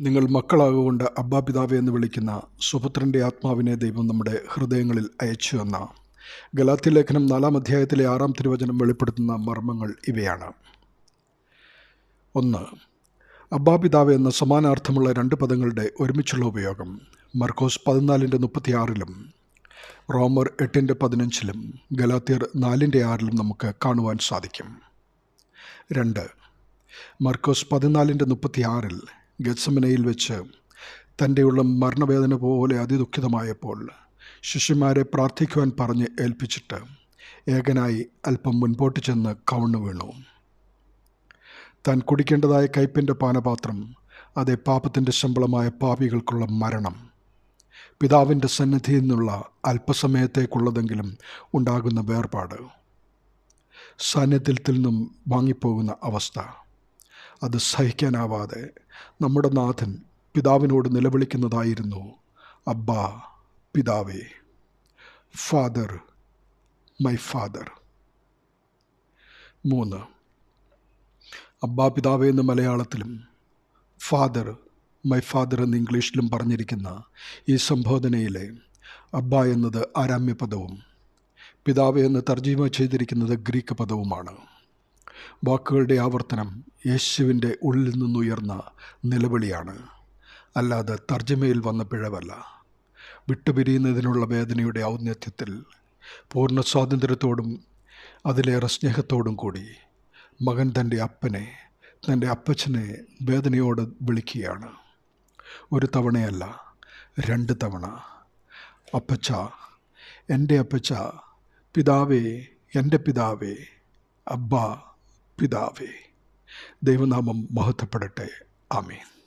നിങ്ങൾ മക്കളാകൊണ്ട് അബ്ബാ പിതാവ് എന്ന് വിളിക്കുന്ന സുപുത്രന്റെ ആത്മാവിനെ ദൈവം നമ്മുടെ ഹൃദയങ്ങളിൽ അയച്ചു എന്ന ഗലാത്തി ലേഖനം നാലാം അധ്യായത്തിലെ ആറാം തിരുവചനം വെളിപ്പെടുത്തുന്ന മർമ്മങ്ങൾ ഇവയാണ്. ഒന്ന് അബ്ബാ പിതാവ് എന്ന സമാനാർത്ഥമുള്ള രണ്ട് പദങ്ങളുടെ ഒരുമിച്ചുള്ള ഉപയോഗം. മർക്കോസ് പതിനാലിന്റെ മുപ്പത്തിയാറിലും റോമർ എട്ടിന്റെ പതിനഞ്ചിലും ഗലാത്തിയർ നാലിന്റെ ആറിലും നമുക്ക് കാണുവാൻ സാധിക്കും. രണ്ട് മർക്കോസ് പതിനാലിന്റെ മുപ്പത്തിയാറിൽ ഗത്സമനയിൽ വെച്ച് തന്റെ ഉള്ള മരണവേദന പോലെ അതിദുഃഖിതമായപ്പോൾ ശിഷ്യന്മാരെ പ്രാർത്ഥിക്കുവാൻ പറഞ്ഞ് ഏൽപ്പിച്ചിട്ട് ഏകനായി അല്പം മുൻപോട്ട് ചെന്ന് കവണ്ണു വീണു. താൻ കുടിക്കേണ്ടതായ കയ്പിന്റെ പാനപാത്രം അതേ പാപത്തിന്റെ ശമ്പളമായ പാപികൾക്കുള്ള മരണം പിതാവിന്റെ സന്നിധിയിൽ നിന്നുള്ള അല്പസമയത്തേക്കുള്ളതെങ്കിലും ഉണ്ടാകുന്ന വേർപാട് സാന്നിധ്യത്തിൽ നിന്നും വാങ്ങിപ്പോകുന്ന അവസ്ഥ അത് സഹിക്കാനാവാതെ നമ്മുടെ നാഥൻ പിതാവിനോട് നിലവിളിക്കുന്നതായിരുന്നു. അബ്ബ പിതാവേ. Father my father. മൂന്ന്. അബ്ബാ പിതാവേ എന്ന് മലയാളത്തിലും ഫാദർ മൈ ഫാദർ എന്ന് ഇംഗ്ലീഷിലും പറഞ്ഞിരിക്കുന്ന ഈ സംബോധനയിലെ അബ്ബ എന്നത് ആരാമ്യ പദവും പിതാവ് എന്ന് തർജീമ ചെയ്തിരിക്കുന്നത് ഗ്രീക്ക് പദവുമാണ്. വാക്കുകളുടെ ആവർത്തനം യേശുവിന്റെ ഉള്ളിൽ നിന്നുയർന്ന നിലവിളിയാണ്. അല്ലാതെ തർജമയിൽ വന്ന പിഴവല്ല. വിട്ടുപിരിയുന്നതിനുള്ള വേദനയുടെ ഔന്നത്യത്തിൽ പൂർണ സ്വാതന്ത്ര്യത്തോടും അതിലേറെ സ്നേഹത്തോടും കൂടി മകൻ തന്റെ അപ്പനെ തന്റെ അപ്പച്ചനെ വേദനയോട് വിളിക്കുകയാണ്. ഒരു തവണയല്ല രണ്ട് തവണ. അപ്പച്ച എന്റെ അപ്പച്ച പിതാവേ എന്റെ പിതാവേ അബ്ബ പിതാവേ ദൈവനാമം മഹത്വപ്പെടട്ടെ. ആമേൻ.